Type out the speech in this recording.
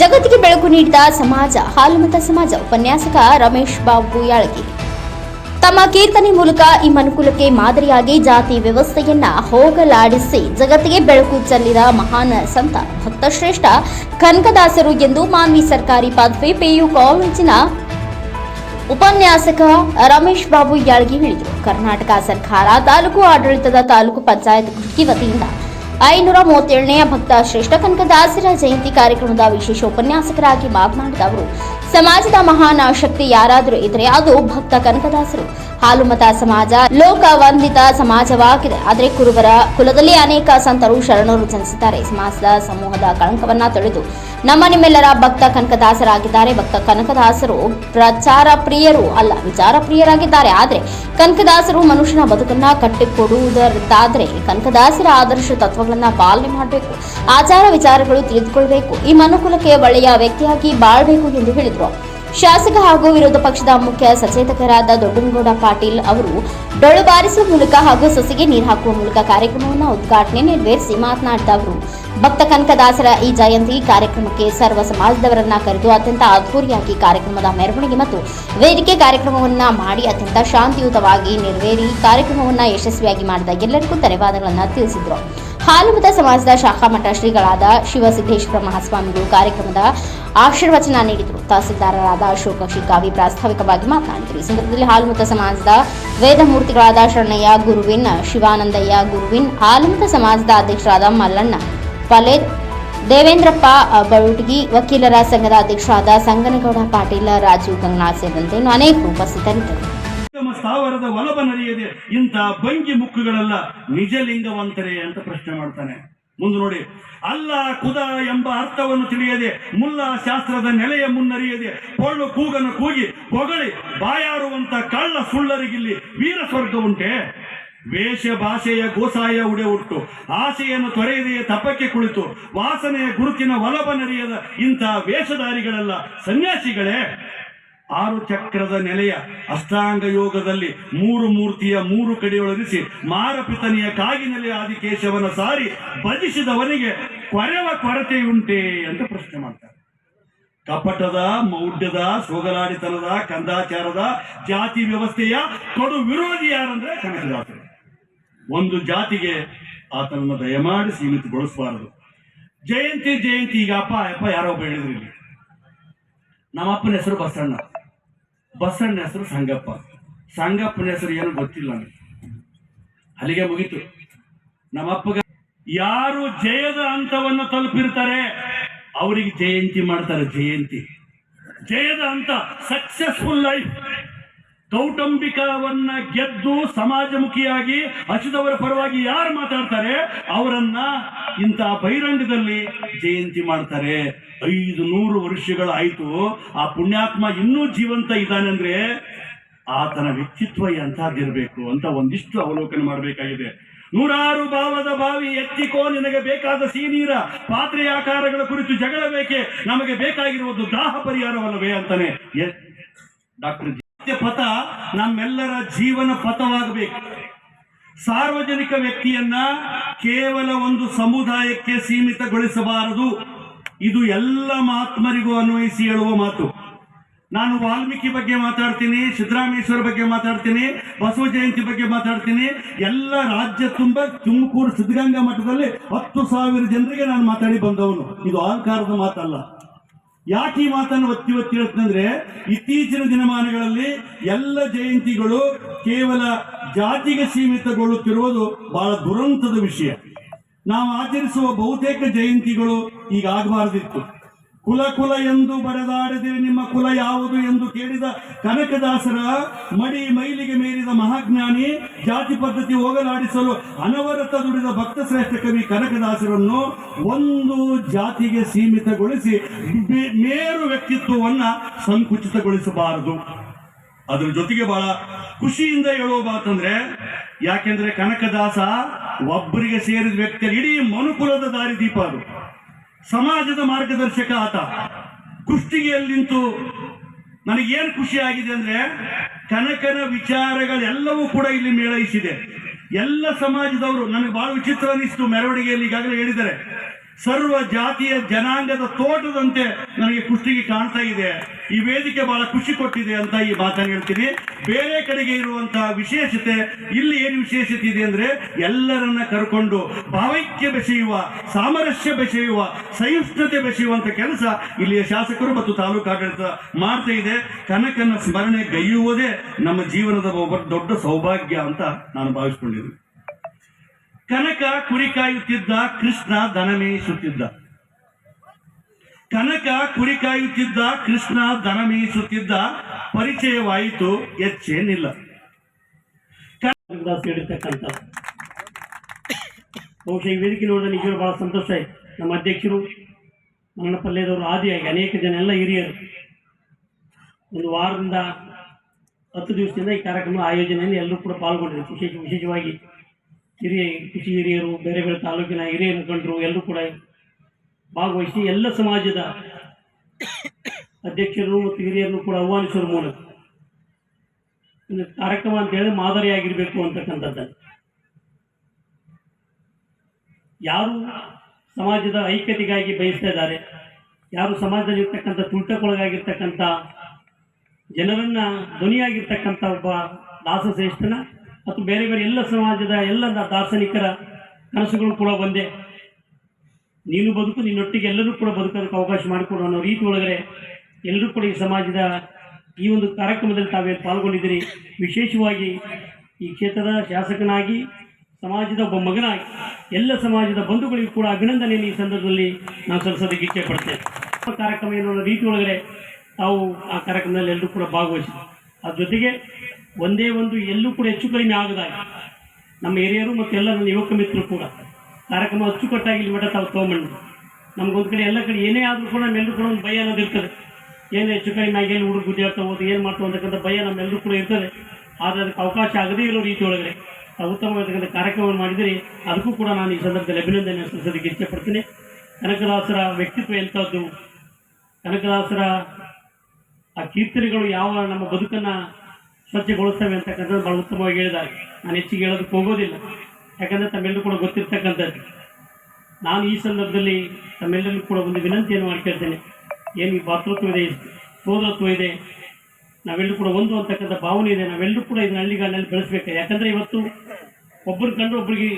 ಜಗತ್ತಿಗೆ ಬೆಳಕು ನೀಡಿದ ಸಮಾಜ ಹಾಲುಮತ ಸಮಾಜ ಉಪನ್ಯಾಸಕ ರಮೇಶ್ ಬಾಬು ಯಾಳಗಿ ತಮ್ಮ ಕೀರ್ತನೆ ಮೂಲಕ ಈ ಮನುಕುಲಕ್ಕೆ ಮಾದರಿಯಾಗಿ ಜಾತಿ ವ್ಯವಸ್ಥೆಯನ್ನ ಹೋಗಲಾಡಿಸಿ ಜಗತ್ತಿಗೆ ಬೆಳಕು ಚೆಲ್ಲಿದ ಮಹಾನ್ ಸಂತ ಭಕ್ತಶ್ರೇಷ್ಠ ಕನಕದಾಸರು ಎಂದು ಮಾನ್ವಿ ಸರ್ಕಾರಿ ಪದವಿ ಪಿಯು ಕಾಲೇಜಿನ ಉಪನ್ಯಾಸಕ ರಮೇಶ್ ಬಾಬು ಯಾಳ್ಗಿ ಹೇಳಿದರು. ಕರ್ನಾಟಕ ಸರ್ಕಾರ ತಾಲೂಕು ಆಡಳಿತದ ತಾಲೂಕು ಪಂಚಾಯತ್ ಕೃಷಿ ವತಿಯಿಂದ ಐನೂರ ಮೂವತ್ತೇಳನೇ ಭಕ್ತ ಶ್ರೇಷ್ಠ ಕನಕದಾಸರ ಜಯಂತಿ ಕಾರ್ಯಕ್ರಮದ ವಿಶೇಷ ಉಪನ್ಯಾಸಕರಾಗಿ ಮಾತನಾಡಿದ ಅವರು ಸಮಾಜದ ಮಹಾನ್ ಶಕ್ತಿ ಯಾರಾದರೂ ಇದ್ರೆ ಅದು ಭಕ್ತ ಕನಕದಾಸರು. ಹಾಲುಮತ ಸಮಾಜ, ಲೋಕ ವಂದಿತ ಸಮಾಜವಾಗಿದೆ. ಆದರೆ ಕುರುಬರ ಕುಲದಲ್ಲಿ ಅನೇಕ ಸಂತರು ಶರಣರು ಜನಿಸಿದ್ದಾರೆ. ಸಮಾಜದ ಸಮೂಹದ ಕಳಂಕವನ್ನ ತೊಳೆದು ನಮ್ಮ ನಿಮ್ಮೆಲ್ಲರ ಭಕ್ತ ಕನಕದಾಸರಾಗಿದ್ದಾರೆ. ಭಕ್ತ ಕನಕದಾಸರು ಪ್ರಚಾರ ಪ್ರಿಯರು ಅಲ್ಲ, ವಿಚಾರ ಪ್ರಿಯರಾಗಿದ್ದಾರೆ. ಆದರೆ ಕನಕದಾಸರು ಮನುಷ್ಯನ ಬದುಕನ್ನ ಕಟ್ಟಿಕೊಡುವುದರಾದ್ರೆ ಕನಕದಾಸರ ಆದರ್ಶ ತತ್ವಗಳನ್ನ ಪಾಲನೆ ಮಾಡಬೇಕು. ಆಚಾರ ವಿಚಾರಗಳು ತಿಳಿದುಕೊಳ್ಬೇಕು. ಈ ಮನುಕುಲಕ್ಕೆ ಒಳ್ಳೆಯ ವ್ಯಕ್ತಿಯಾಗಿ ಬಾಳ್ಬೇಕು ಎಂದು ಹೇಳಿದರು. ಶಾಸಕ ಹಾಗೂ ವಿರೋಧ ಪಕ್ಷದ ಮುಖ್ಯ ಸಚೇತಕರಾದ ದೊಡ್ಡನಗೌಡ ಪಾಟೀಲ್ ಅವರು ಡೊಳ್ಳು ಬಾರಿಸುವ ಮೂಲಕ ಹಾಗೂ ಸೊಸಿಗೆ ನೀರು ಹಾಕುವ ಮೂಲಕ ಕಾರ್ಯಕ್ರಮವನ್ನು ಉದ್ಘಾಟನೆ ನೆರವೇರಿಸಿ ಮಾತನಾಡಿದ ಅವರು, ಭಕ್ತ ಕನಕದಾಸರ ಈ ಜಯಂತಿ ಕಾರ್ಯಕ್ರಮಕ್ಕೆ ಸರ್ವ ಸಮಾಜದವರನ್ನ ಕರೆದು ಅತ್ಯಂತ ಅದ್ಧೂರಿಯಾಗಿ ಕಾರ್ಯಕ್ರಮದ ಮೆರವಣಿಗೆ ಮತ್ತು ವೇದಿಕೆ ಕಾರ್ಯಕ್ರಮವನ್ನ ಮಾಡಿ ಅತ್ಯಂತ ಶಾಂತಿಯುತವಾಗಿ ನೆರವೇರಿ ಕಾರ್ಯಕ್ರಮವನ್ನ ಯಶಸ್ವಿಯಾಗಿ ಮಾಡಿದ ಎಲ್ಲರಿಗೂ ಧನ್ಯವಾದಗಳನ್ನು ತಿಳಿಸಿದರು. ಹಾಲುಮತ ಸಮಾಜದ ಶಾಖಾ ಮಠ ಶ್ರೀಗಳಾದ ಶಿವಸಿದ್ದೇಶ್ವರ ಮಹಾಸ್ವಾಮಿಗಳು ಕಾರ್ಯಕ್ರಮದ ಆಶೀರ್ವಚನ ನೀಡಿದರು. ತಹಸೀಲ್ದಾರರಾದ ಅಶೋಕ ಶಿಕಾವಿ ಪ್ರಾಸ್ತಾವಿಕವಾಗಿ ಮಾತನಾಡಿದರು. ಈ ಸಂದರ್ಭದಲ್ಲಿ ಹಾಲುಮತ ಸಮಾಜದ ವೇದಮೂರ್ತಿಗಳಾದ ಶರಣಯ್ಯ, ಗುರುವಿನ್ ಶಿವಾನಂದಯ್ಯ, ಗುರುವಿನ್ ಹಾಲುಮತ ಸಮಾಜದ ಅಧ್ಯಕ್ಷರಾದ ಮಲ್ಲಣ್ಣ ಪಲೆ ದೇವೇಂದ್ರಪ್ಪ ಬಳುಟಗಿ ವಕೀಲರ ಸಂಘದ ಅಧ್ಯಕ್ಷರಾದ ಸಂಗನಗೌಡ, ಪಾಟೀಲ, ರಾಜೀವ್ ಗಂಗನಾಥ್ ಸೇರಿದಂತೆ ಅನೇಕ ಉಪಸ್ಥಿತರಿದ್ದರು. ಸ್ಥಾವರದ ಒಲಬನರಿಯದೆ ಇಂಥ ಭಂಗಿ ಮುಕ್ಕುಗಳೆಲ್ಲ, ನಿಜಲಿಂಗವಂತರೇ ಅಂತ ಪ್ರಶ್ನೆ ಮಾಡ್ತಾನೆ. ಮುಂದೆ ನೋಡಿ, ಅಲ್ಲ ಕುದ ಎಂಬ ಅರ್ಥವನ್ನು ತಿಳಿಯದೆ, ಮುಲ್ಲಾ ಶಾಸ್ತ್ರದ ನೆಲೆಯ ಮುನ್ನರಿಯದೆ ಕೊಳ್ಳು ಕೂಗನ್ನು ಕೂಗಿ ಹೊಗಳಿ ಬಾಯಾರುವಂತ ಕಳ್ಳ ಸುಳ್ಳರಿಗಿಲ್ಲಿ ವೀರ ಸ್ವರ್ಗ ಉಂಟೆ. ವೇಷ ಭಾಷೆಯ ಗೋಸಾಯ ಉಡೆ ಉಟ್ಟು ಆಸೆಯನ್ನು ತೊರೆಯದೆಯೇ ತಪಕ್ಕೆ ಕುಳಿತು, ವಾಸನೆಯ ಗುರುತಿನ ಒಲಬನರಿಯದ ಇಂಥ ವೇಷಧಾರಿಗಳೆಲ್ಲ ಸನ್ಯಾಸಿಗಳೇ. ಆರು ಚಕ್ರದ ನೆಲೆಯ ಅಷ್ಟಾಂಗ ಯೋಗದಲ್ಲಿ ಮೂರು ಮೂರ್ತಿಯ ಮೂರು ಕಡೆಯೊಳಗಿಸಿ ಮಾರಪಿತನಿಯ ಕಾಗಿನೆಲೆಯ ಆದಿಕೇಶವನ ಸಾರಿ ಭಜಿಸಿದವನಿಗೆ ಕೊರೆವ ಕೊರತೆಯುಂಟೆ ಅಂತ ಪ್ರಶ್ನೆ ಮಾಡ್ತಾರೆ. ಕಪಟದ, ಮೌಢ್ಯದ, ಸೋಗಲಾಡಿತನದ, ಕಂದಾಚಾರದ, ಜಾತಿ ವ್ಯವಸ್ಥೆಯ ಕಡು ವಿರೋಧಿ ಯಾರಂದ್ರೆ ಕನಕದಾಸರು. ಒಂದು ಜಾತಿಗೆ ಆತನನ್ನು ದಯಮಾಡಿ ಸೀಮಿತಗೊಳಿಸಬಾರದು ಜಯಂತಿ ಜಯಂತಿ ಈಗ ಅಪ್ಪ ಅಪ್ಪ ಯಾರೋ ಹೇಳಿದ್ರು ಇಲ್ಲಿ. ನಮ್ಮ ಅಪ್ಪನ ಹೆಸರು ಬಸಣ್ಣ. ಬಸಣ್ಣ ಹೆಸರು ಸಂಗಪ್ಪ. ಸಂಗಪ್ಪನ ಹೆಸರು ಏನು ಗೊತ್ತಿಲ್ಲ ನನಗೆ. ಅಲ್ಲಿಗೆ ಮುಗೀತು. ನಮ್ಮ ಅಪ್ಪಗ ಯಾರು ಜಯದ ಹಂತವನ್ನು ತಲುಪಿರ್ತಾರೆ, ಅವರಿಗೆ ಜಯಂತಿ ಮಾಡ್ತಾರೆ, ಜಯಂತಿ. ಜಯದ ಹಂತ ಸಕ್ಸಸ್ಫುಲ್ ಲೈಫ್ ಕೌಟುಂಬಿಕವನ್ನ ಗೆದ್ದು ಸಮಾಜಮುಖಿಯಾಗಿ, ಹಸಿದವರ ಪರವಾಗಿ ಯಾರು ಮಾತಾಡ್ತಾರೆ, ಅವರನ್ನ ಇಂಥ ಬಹಿರಂಗದಲ್ಲಿ ಜಯಂತಿ ಮಾಡ್ತಾರೆ. ಐದು ನೂರು ವರ್ಷಗಳಾಯಿತು, ಆ ಪುಣ್ಯಾತ್ಮ ಇನ್ನೂ ಜೀವಂತ ಇದ್ದಾನೆ ಅಂದ್ರೆ ಆತನ ವ್ಯಕ್ತಿತ್ವ ಎಂಥದ್ದಿರಬೇಕು ಅಂತ ಒಂದಿಷ್ಟು ಅವಲೋಕನ ಮಾಡಬೇಕಾಗಿದೆ. ನೂರಾರು ಭಾವದ ಬಾವಿ ಎತ್ತಿಕೋ, ನಿನಗೆ ಬೇಕಾದ ಸಿಹಿನೀರ ಪಾತ್ರೆಯ ಆಕಾರಗಳ ಕುರಿತು ಜಗಳ ಬೇಕೆ ನಮಗೆ ಬೇಕಾಗಿರುವುದು ದಾಹ ಪರಿಹಾರವಲ್ಲವೇ ಅಂತಾನೆ ಡಾಕ್ಟರ್ ಪಥ ನಮ್ಮೆಲ್ಲರ ಜೀವನ ಪಥವಾಗಬೇಕು. ಸಾರ್ವಜನಿಕ ವ್ಯಕ್ತಿಯನ್ನ ಕೇವಲ ಒಂದು ಸಮುದಾಯಕ್ಕೆ ಸೀಮಿತಗೊಳಿಸಬಾರದು. ಇದು ಎಲ್ಲ ಮಹಾತ್ಮರಿಗೂ ಅನ್ವಯಿಸಿ ಹೇಳುವ ಮಾತು. ನಾನು ವಾಲ್ಮೀಕಿ ಬಗ್ಗೆ ಮಾತಾಡ್ತೀನಿ, ಸಿದ್ದರಾಮೇಶ್ವರ ಬಗ್ಗೆ ಮಾತಾಡ್ತೀನಿ, ಬಸವ ಜಯಂತಿ ಬಗ್ಗೆ ಮಾತಾಡ್ತೀನಿ. ಎಲ್ಲ ರಾಜ್ಯ ತುಂಬ, ತುಮಕೂರು ಸಿದ್ಧಗಂಗಾ ಮಠದಲ್ಲಿ ಹತ್ತು ಸಾವಿರ ಜನರಿಗೆ ನಾನು ಮಾತಾಡಿ ಬಂದವನು. ಇದು ಅಹಂಕಾರದ ಮಾತಲ್ಲ. ಯಾಕೆ ಈ ಮಾತನ್ನು ಒತ್ತಿ ಒತ್ತಿ ಹೇಳ್ತಂದ್ರೆ ಇತ್ತೀಚಿನ ದಿನಮಾನಗಳಲ್ಲಿ ಎಲ್ಲ ಜಯಂತಿಗಳು ಕೇವಲ ಜಾತಿಗೆ ಸೀಮಿತಗೊಳ್ಳುತ್ತಿರುವುದು ಬಹಳ ದುರಂತದ ವಿಷಯ. ನಾವು ಆಚರಿಸುವ ಬಹುತೇಕ ಜಯಂತಿಗಳು ಈಗ ಆಗಬಾರದಿತ್ತು. ಕುಲ ಕುಲ ಎಂದು ಬರೆದಾಡದಿರಿ ನಿಮ್ಮ ಕುಲ ಯಾವುದು ಎಂದು ಕೇಳಿದ ಕನಕದಾಸರ ಮಡಿ ಮೈಲಿಗೆ ಮೇರಿದ ಮಹಾಜ್ಞಾನಿ ಜಾತಿ ಪದ್ಧತಿ ಹೋಗಲಾಡಿಸಲು ಅನವರತ ದುಡಿದ ಭಕ್ತ ಶ್ರೇಷ್ಠ ಕವಿ ಕನಕದಾಸರನ್ನು ಒಂದು ಜಾತಿಗೆ ಸೀಮಿತಗೊಳಿಸಿ ಮೇರು ವ್ಯಕ್ತಿತ್ವವನ್ನ ಸಂಕುಚಿತಗೊಳಿಸಬಾರದು. ಅದರ ಜೊತೆಗೆ ಬಹಳ ಖುಷಿಯಿಂದ ಹೇಳುವ ಮಾತಂದ್ರೆ ಯಾಕೆಂದ್ರೆ ಕನಕದಾಸ ಒಬ್ಬರಿಗೆ ಸೇರಿದ ವ್ಯಕ್ತಿ ಇಡೀ ಮನುಕುಲದ ದಾರಿದೀಪ ಅದು. ಸಮಾಜದ ಮಾರ್ಗದರ್ಶಕ ಆತ. ಕುಷ್ಟಿಗೆಯಲ್ಲಿ ನಿಂತು ನನಗೇನು ಖುಷಿ ಆಗಿದೆ ಅಂದ್ರೆ ಕನಕನ ವಿಚಾರಗಳೆಲ್ಲವೂ ಕೂಡ ಇಲ್ಲಿ ಮೇಳೈಸಿದೆ. ಎಲ್ಲ ಸಮಾಜದವರು, ನನಗೆ ಬಹಳ ವಿಚಿತ್ರ ಅನಿಸ್ತು, ಮೆರವಣಿಗೆಯಲ್ಲಿ ಈಗಾಗಲೇ ಹೇಳಿದ್ದಾರೆ. ಸರ್ವ ಜಾತಿಯ ಜನಾಂಗದ ತೋಟದಂತೆ ನನಗೆ ಕುಷ್ಟಿಗೆ ಕಾಣ್ತಾ ಇದೆ. ಈ ವೇದಿಕೆ ಬಹಳ ಖುಷಿ ಕೊಟ್ಟಿದೆ ಅಂತ ಈ ಮಾತನ್ನು ಹೇಳ್ತೀನಿ. ಬೇರೆ ಕಡೆಗೆ ಇರುವಂತಹ ವಿಶೇಷತೆ, ಇಲ್ಲಿ ಏನು ವಿಶೇಷತೆ ಇದೆ ಅಂದ್ರೆ ಎಲ್ಲರನ್ನ ಕರ್ಕೊಂಡು ಭಾವೈಕ್ಯ ಬೆಸೆಯುವ, ಸಾಮರಸ್ಯ ಬೆಸೆಯುವ, ಸಹಿಷ್ಣುತೆ ಬೆಸೆಯುವಂತ ಕೆಲಸ ಇಲ್ಲಿಯ ಶಾಸಕರು ಮತ್ತು ತಾಲೂಕು ಆಡಳಿತ ಮಾಡ್ತಾ ಇದೆ. ಕನಕನ ಸ್ಮರಣೆ ಗೈಯುವುದೇ ನಮ್ಮ ಜೀವನದ ಒಬ್ಬ ದೊಡ್ಡ ಸೌಭಾಗ್ಯ ಅಂತ ನಾನು ಭಾವಿಸ್ಕೊಂಡಿದ್ದೀನಿ. ಕನಕ ಕುರಿ ಕಾಯುತ್ತಿದ್ದ ಕೃಷ್ಣ ದನ ಮೇಯಿಸುತ್ತಿದ್ದ ಕನಕ ಕುರಿ ಕಾಯುತ್ತಿದ್ದ ಕೃಷ್ಣ ದನ ಮೇಯಿಸುತ್ತಿದ್ದ ಪರಿಚಯವಾಯಿತು ಹೆಚ್ಚೇನಿಲ್ಲ ಹೇಳಿರ್ತಕ್ಕಂಥ ಬಹುಶಃ ಈ ವೇದಿಕೆ ನೋಡಿದ ನಿಜವೂ ಬಹಳ ಸಂತೋಷ ಆಯ್ತು. ನಮ್ಮ ಅಧ್ಯಕ್ಷರು ಮರಣ ಪಲ್ಲೆದವರು ಆದಿಯಾಗಿ ಅನೇಕ ಜನ, ಎಲ್ಲ ಹಿರಿಯರು. ಒಂದು ವಾರದಿಂದ ಹತ್ತು ದಿವಸದಿಂದ ಈ ಕಾರ್ಯಕ್ರಮದ ಆಯೋಜನೆಯಲ್ಲಿ ಎಲ್ಲರೂ ಕೂಡ ಪಾಲ್ಗೊಂಡಿದೆ ವಿಶೇಷ ವಿಶೇಷವಾಗಿ ಹಿರಿಯ ಕೃಷಿ ಹಿರಿಯರು, ಬೇರೆ ಬೇರೆ ತಾಲೂಕಿನ ಹಿರಿಯ ಮುಖಂಡರು ಎಲ್ಲರೂ ಕೂಡ ಭಾಗವಹಿಸಿ ಎಲ್ಲ ಸಮಾಜದ ಅಧ್ಯಕ್ಷರು ಮತ್ತು ಹಿರಿಯರನ್ನು ಕೂಡ ಆಹ್ವಾನಿಸುವ ಮೂಲಕ ಒಂದು ಕಾರ್ಯಕ್ರಮ ಅಂತ ಹೇಳಿದ್ರೆ ಮಾದರಿಯಾಗಿರಬೇಕು ಅಂತಕ್ಕಂಥದ್ದು ಯಾರು ಸಮಾಜದ ಐಕ್ಯತೆಗಾಗಿ ಬಯಸ್ತಾ ಇದ್ದಾರೆ, ಯಾರು ಸಮಾಜದಲ್ಲಿರ್ತಕ್ಕಂಥ ತುಂಟಕ್ಕೊಳಗಾಗಿರ್ತಕ್ಕಂಥ ಜನರನ್ನು ಧ್ವನಿಯಾಗಿರ್ತಕ್ಕಂಥ ಒಬ್ಬ ದಾಸಶ್ರೇಷ್ಠನ ಮತ್ತು ಬೇರೆ ಬೇರೆ ಎಲ್ಲ ಸಮಾಜದ ಎಲ್ಲ ದಾರ್ಶನಿಕರ ಕನಸುಗಳು ಕೂಡ ಒಂದೇ ನೀನು ಬದುಕು, ನಿನ್ನೊಟ್ಟಿಗೆ ಎಲ್ಲರೂ ಕೂಡ ಬದುಕೋದಕ್ಕೆ ಅವಕಾಶ ಮಾಡಿಕೊಡು ಅನ್ನೋ ರೀತಿ ಒಳಗಡೆ ಎಲ್ಲರೂ ಕೂಡ ಈ ಸಮಾಜದ ಈ ಒಂದು ಕಾರ್ಯಕ್ರಮದಲ್ಲಿ ತಾವೇ ಪಾಲ್ಗೊಂಡಿದ್ದೀರಿ. ವಿಶೇಷವಾಗಿ ಈ ಕ್ಷೇತ್ರದ ಶಾಸಕನಾಗಿ, ಸಮಾಜದ ಒಬ್ಬ ಮಗನಾಗಿ, ಎಲ್ಲ ಸಮಾಜದ ಬಂಧುಗಳಿಗೂ ಕೂಡ ಅಭಿನಂದನೆಯನ್ನು ಈ ಸಂದರ್ಭದಲ್ಲಿ ನಾನು ಸಲ್ಲಿಸೋದಕ್ಕೆ ಇಚ್ಛೆ ಪಡ್ತೇನೆ. ಕಾರ್ಯಕ್ರಮ ಏನೋ ರೀತಿ ಒಳಗಡೆ ತಾವು ಆ ಕಾರ್ಯಕ್ರಮದಲ್ಲಿ ಎಲ್ಲರೂ ಕೂಡ ಭಾಗವಹಿಸಿದ್ರು. ಅದ್ರ ಜೊತೆಗೆ ಒಂದೇ ಒಂದು ಎಲ್ಲೂ ಕೂಡ ಹೆಚ್ಚು ಕಡಿಮೆ ಆಗದಾಗ. ನಮ್ಮ ಹಿರಿಯರು ಮತ್ತು ಎಲ್ಲ ನನ್ನ ಯುವಕ ಮಿತ್ರರು ಕೂಡ. ಕಾರ್ಯಕ್ರಮ ಅಚ್ಚುಕಟ್ಟಾಗಿ ಇಲ್ಲಿ ಮಠ ತಾವು ತೊಗೊಂಬಂದ್ರು ನಮ್ಗೊಂದು ಕಡೆ ಎಲ್ಲ ಕಡೆ ಏನೇ ಆದರೂ ಕೂಡ ನಮ್ಮೆಲ್ಲರೂ ಕೂಡ ಒಂದು ಭಯ ಅನ್ನೋದು ಇರ್ತದೆ. ಏನು ಹೆಚ್ಚು ಕಡಿಮೆ ಆಗಿ ಏನು ಹುಡುಗ ಗುದ್ದಾಡ್ತಾ ಹೋದು ಏನು ಮಾಡ್ತಾವೆ ಅಂತಕ್ಕಂಥ ಭಯ ನಮ್ಮೆಲ್ಲರೂ ಕೂಡ ಇರ್ತದೆ. ಆದರೆ ಅದಕ್ಕೆ ಅವಕಾಶ ಆಗದೇ ಇರೋ ರೀತಿ ಒಳಗಡೆ ಉತ್ತಮವಾದಕ್ಕಂಥ ಕಾರ್ಯಕ್ರಮವನ್ನು ಮಾಡಿದರೆ ಅದಕ್ಕೂ ಕೂಡ ನಾನು ಈ ಸಂದರ್ಭದಲ್ಲಿ ಅಭಿನಂದನೆ ಸಲ್ಲಿಸೋದಕ್ಕೆ ಇಚ್ಛೆ ಪಡ್ತೀನಿ ಕನಕದಾಸರ ವ್ಯಕ್ತಿತ್ವ ಎಂಥದ್ದು? ಕನಕದಾಸರ ಆ ಕೀರ್ತನೆಗಳು ಯಾವ ನಮ್ಮ ಬದುಕನ್ನು ಸ್ವಚ್ಛಗೊಳಿಸ್ತವೆ ಅಂತಕ್ಕಂಥದ್ದು ಬಹಳ ಉತ್ತಮವಾಗಿ ಹೇಳಿದಾಗ ನಾನು ಹೆಚ್ಚಿಗೆ ಹೇಳೋದಕ್ಕೆ ಹೋಗೋದಿಲ್ಲ. ಯಾಕಂದರೆ ತಮ್ಮೆಲ್ಲರೂ ಕೂಡ ಗೊತ್ತಿರ್ತಕ್ಕಂಥದ್ದು. ನಾನು ಈ ಸಂದರ್ಭದಲ್ಲಿ ತಮ್ಮೆಲ್ಲರಿಗೂ ಕೂಡ ಒಂದು ವಿನಂತಿಯನ್ನು ಮಾಡ್ಕೊಳ್ತೇನೆ ಏನು ಭಾತೃತ್ವ ಇದೆ, ಸೋದರತ್ವ ಇದೆ, ನಾವೆಲ್ಲರೂ ಕೂಡ ಒಂದು ಅಂತಕ್ಕಂಥ ಭಾವನೆ ಇದೆ. ನಾವೆಲ್ಲರೂ ಕೂಡ ಇದನ್ನ ಹಳ್ಳಿಗಾಡಿನಲ್ಲಿ ಬೆಳೆಸಬೇಕು. ಯಾಕಂದರೆ ಇವತ್ತು ಒಬ್ಬರು ಕಂಡು ಒಬ್ಬರಿಗೆ